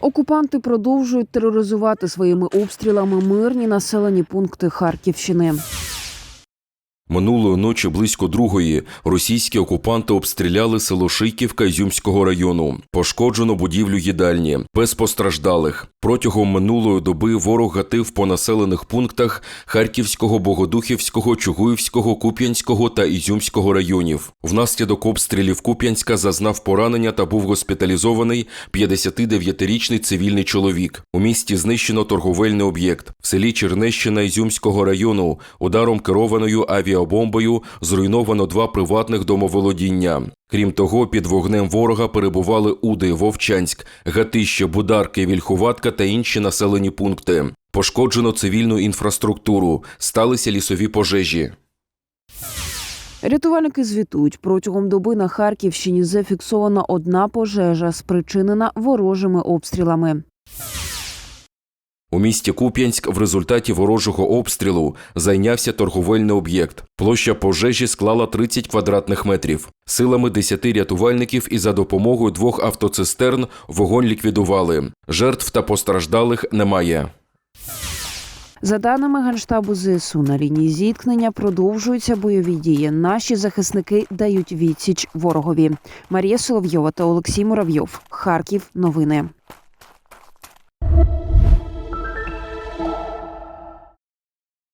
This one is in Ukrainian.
Окупанти продовжують тероризувати своїми обстрілами мирні населені пункти Харківщини. Минулої ночі близько другої російські окупанти обстріляли село Шийківка Ізюмського району. Пошкоджено будівлю їдальні, без постраждалих. Протягом минулої доби ворог гатив по населених пунктах Харківського, Богодухівського, Чугуївського, Куп'янського та Ізюмського районів. Внаслідок обстрілів Куп'янська зазнав поранення та був госпіталізований 59-річний цивільний чоловік. У місті знищено торговельний об'єкт. В селі Чернещина Ізюмського району ударом керованою авіабомбою зруйновано два приватних домоволодіння. Крім того, під вогнем ворога перебували Уди, Вовчанськ, Гатище, Бударки, Вільхуватка та інші населені пункти. Пошкоджено цивільну інфраструктуру, сталися лісові пожежі. Рятувальники звітують, протягом доби на Харківщині зафіксована одна пожежа, спричинена ворожими обстрілами. У місті Куп'янськ в результаті ворожого обстрілу зайнявся торговельний об'єкт. Площа пожежі склала 30 квадратних метрів. Силами 10 рятувальників і за допомогою двох автоцистерн вогонь ліквідували. Жертв та постраждалих немає. За даними Генштабу ЗСУ, на лінії зіткнення продовжуються бойові дії. Наші захисники дають відсіч ворогові. Марія Соловйова та Олексій Муравйов. Харків. Новини.